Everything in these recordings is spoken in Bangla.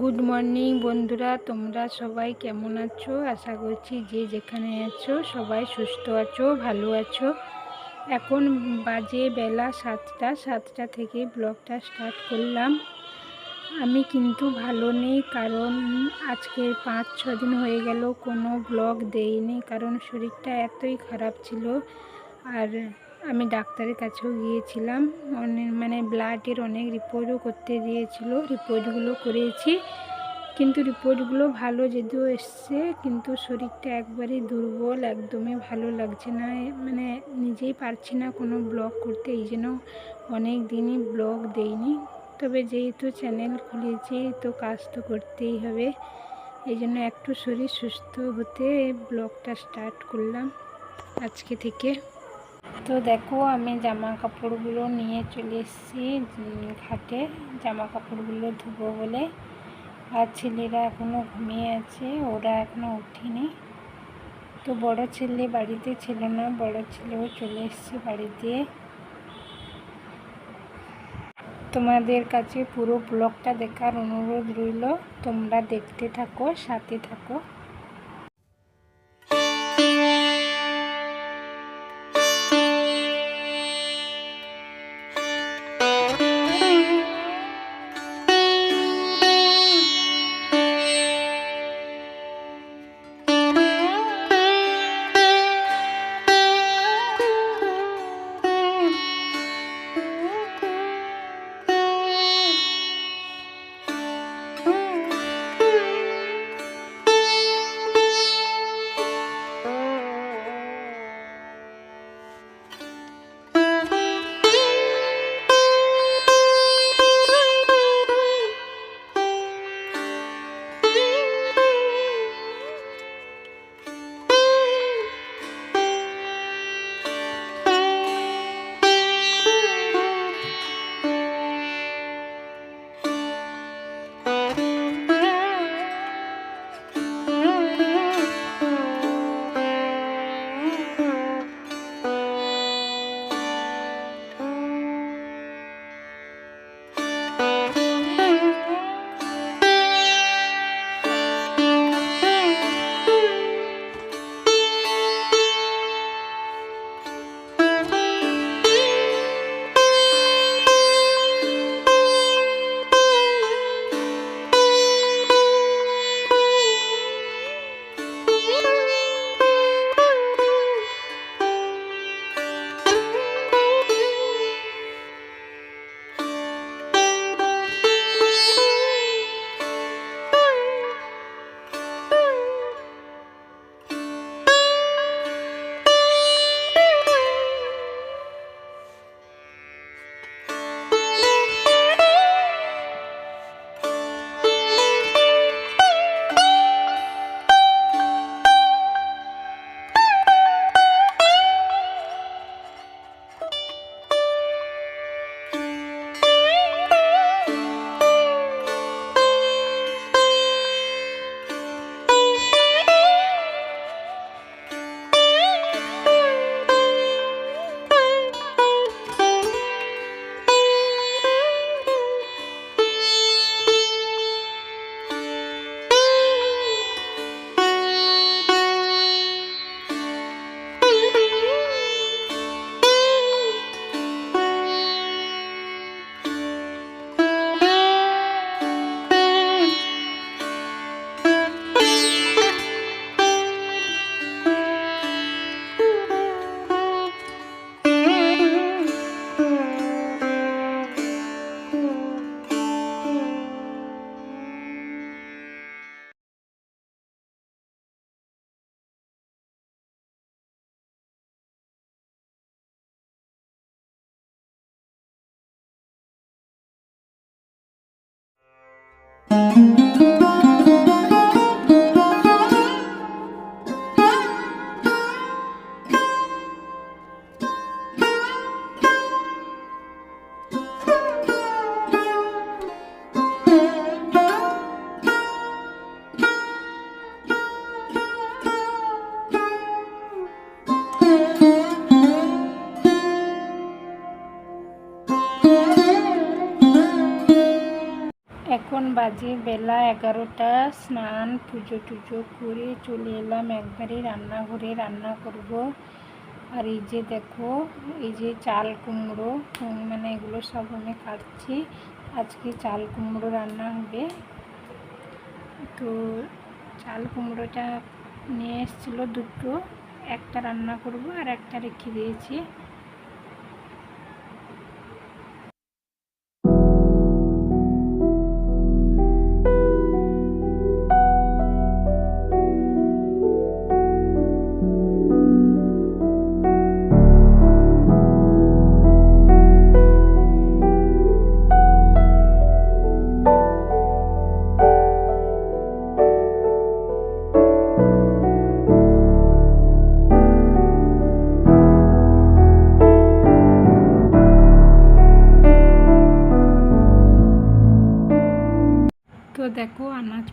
গুড মর্নিং বন্ধুরা। তোমরা সবাই কেমন আছো? আশা করছি যে যেখানে আছো, সবাই সুস্থ আছো, ভালো আছো। এখন বাজে বেলা সাতটা। সাতটা থেকে ব্লগটা স্টার্ট করলাম। আমি কিন্তু ভালো নেই, কারণ আজকে পাঁচ, ছ দিন হয়ে গেল, কোনো ব্লগ দেইনি, কারণ শরীরটা এতই খারাপ ছিল। আর আমি ডাক্তারের কাছেও গিয়েছিলাম। অনেক মানে ব্লাডের অনেক রিপোর্টও করতে দিয়েছিল। রিপোর্টগুলো করেছি। কিন্তু রিপোর্টগুলো ভালো যদিও এসছে, কিন্তু শরীরটা একবারে দুর্বল, একদমই ভালো লাগছে না। মানে নিজেই পারছি না কোনো ব্লগ করতে। এই জন্য অনেক দিনই ব্লগ দেইনি। তবে যেহেতু চ্যানেল খুলেছি, তো কাজ তো করতেই হবে। এই জন্য একটু শরীর সুস্থ হতে ব্লগটা স্টার্ট করলাম আজকে থেকে। তো দেখো, আমি জামা কাপড়গুলো নিয়ে চলে এসেছি ঘাটে। জামা কাপড়গুলো ধুবো বলে। আর ছেলেরা এখনও ঘুমিয়ে আছে, ওরা এখনও উঠিনি। তো বড় ছেলে বাড়িতে ছিল না, বড় ছেলেও চলে এসছে বাড়িতে। তোমাদের কাছে পুরো ব্লগটা দেখার অনুরোধ রইল, তোমরা দেখতে থাকো, সাথে থাকো। বাজে বেলা এগারোটা, স্নান, পুজো টুজো করে চলে এলাম একবারে রান্নাঘরে। রান্না করব। আর এই যে দেখো, এই যে চাল কুমড়ো মানে এগুলো সব আমি কাটছি। আজকে চাল কুমড়ো রান্না হবে। তো চাল কুমড়োটা নিয়ে এসেছিল দুটো, একটা রান্না করব আর একটা রেখে দিয়েছি।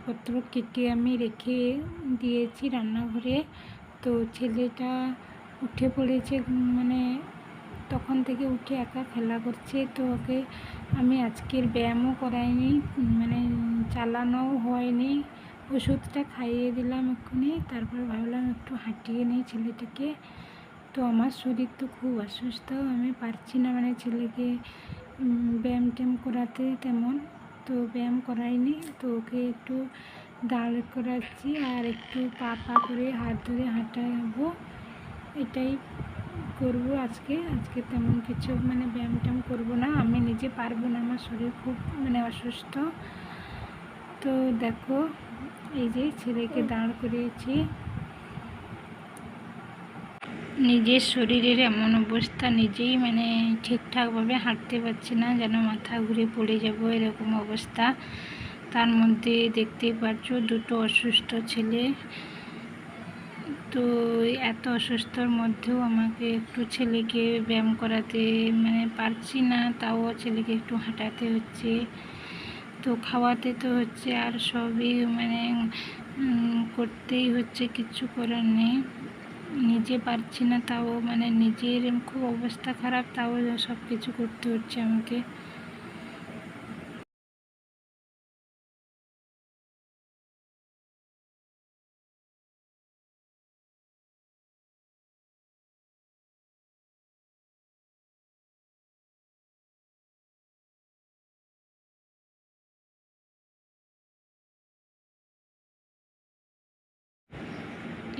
আনাজপত্র কেটে আমি রেখে দিয়েছি রান্নাঘরে। তো ছেলেটা উঠে পড়েছে মানে তখন থেকে উঠে একা খেলা করছে। তো ওকে আমি আজকের ব্যায়ামও করাইনি মানে চালানোও হয়নি। ওষুধটা খাইয়ে দিলাম এক্ষুনি, তারপর ভাবলাম একটু হাঁটিয়ে নিই ছেলেটাকে। তো আমার শরীর তো খুব অসুস্থ, আমি পারছি না মানে ছেলেকে ব্যায়াম ট্যাম করাতে তেমন। তো ব্যায়াম করাইনি তো ওকে একটু দাঁড় করাচ্ছি আর একটু পা পা করে হাত ধরে হাঁটাবো এটাই করব আজকে। আজকে তেমন কিছু মানে ব্যায়াম ট্যায়াম করব না আমি নিজে পারব না আমার শরীর খুব মানে অসুস্থ। তো দেখো এই যে ছেলেকে দাঁড় করিয়েছি। নিজের শরীরের এমন অবস্থা, নিজেই মানে ঠিকঠাকভাবে হাঁটতে পারছি না, যেন মাথা ঘুরে পড়ে যাব এরকম অবস্থা। তার মধ্যে দেখতেই পাচ্ছ, দুটো অসুস্থ ছেলে। তো এত অসুস্থর মধ্যেও আমাকে একটু ছেলেকে ব্যায়াম করাতে মানে পারছি না, তাও ছেলেকে একটু হাঁটাতে হচ্ছে। তো খাওয়াতে তো হচ্ছে, আর সবই মানে করতেই হচ্ছে, কিছু করার নেই। নিজে পারছি না, তাও মানে নিজের খুব অবস্থা খারাপ, তাও সব কিছু করতে হচ্ছে আমাকে।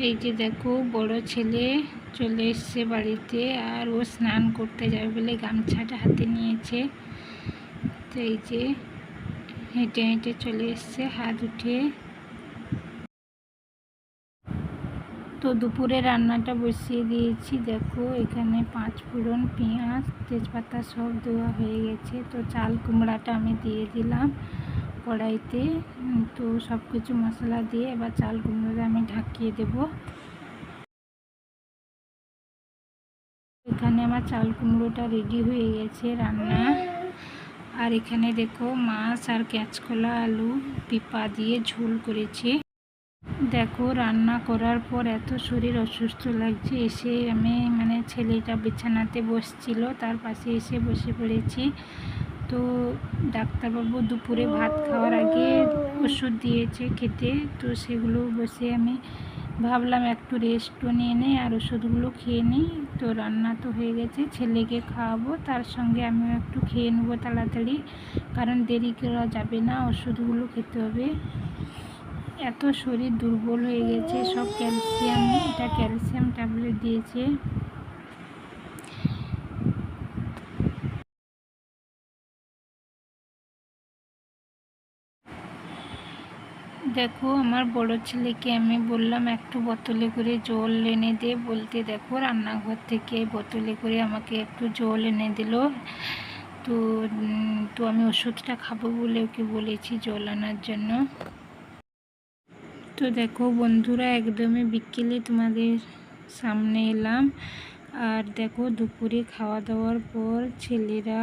এই যে দেখো, বড় ছেলে চলে এসছে বাড়িতে আর ও স্নান করতে যাবে বলে গামছাটা হাতে নিয়েছে। তো এই যে হেঁটে হেঁটে চলে এসছে, হাত উঠে তো দুপুরে রান্নাটা বসিয়ে দিয়েছি। দেখো, এখানে পাঁচ ফোড়ন, পেঁয়াজ, তেজপাতা সব দেওয়া হয়ে গেছে। তো চাল কুমড়াটা আমি দিয়ে দিলাম। কড়াইতে তো সব কিছু মশলা দিয়ে এবার চাল কুমড়োটা আমি ঢাকিয়ে দেব। এখানে আমার চাল কুমড়োটা রেডি হয়ে গেছে রান্না। আর এখানে দেখো মাছ আর ক্যাঁচকলা আলু, পিপা দিয়ে ঝোল করেছি। দেখো রান্না করার পর এত শরীর অসুস্থ লাগছে, এসে আমি মানে ছেলেটা বিছানাতে বসছিল, তার পাশে এসে বসে পড়েছি। তো ডাক্তারবাবু দুপুরে ভাত খাওয়ার আগে ওষুধ দিয়েছে খেতে, তো সেগুলো বসে আমি ভাবলাম একটু রেস্টও নিয়ে নেই আর ওষুধগুলো খেয়ে নিই। তো রান্না তো হয়ে গেছে, ছেলেকে খাওয়াবো, তার সঙ্গে আমিও একটু খেয়ে নেব তাড়াতাড়ি, কারণ দেরি করা যাবে না, ওষুধগুলো খেতে হবে। এত শরীর দুর্বল হয়ে গেছে, সব ক্যালসিয়াম, এটা ক্যালসিয়াম ট্যাবলেট দিয়েছে। দেখো, আমার বড় ছেলেকে আমি বললাম, একটু বোতলে করে জল এনে দে। বলতে, দেখো, রান্নাঘর থেকে বোতলে করে আমাকে একটু জল এনে দিল। তো তো আমি ওষুধটা খাব বলে ওকে বলেছি জল আনার জন্য। তো দেখো, বন্ধুরা, একদমই বিকেলে তোমাদের সামনে এলাম। আর দেখো দুপুরে খাওয়া দাওয়ার পর ছেলেরা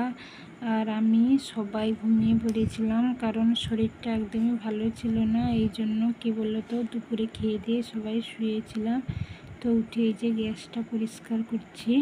আর আমি সবাই ঘুমিয়ে পড়েছিলাম কারণ শরীরটা একদমই ভালো ছিল না। এই জন্য কী বলতো, দুপুরে খেয়ে দিয়ে সবাই শুয়েছিলাম। তো উঠে এই যে গ্যাসটা পরিষ্কার করছি।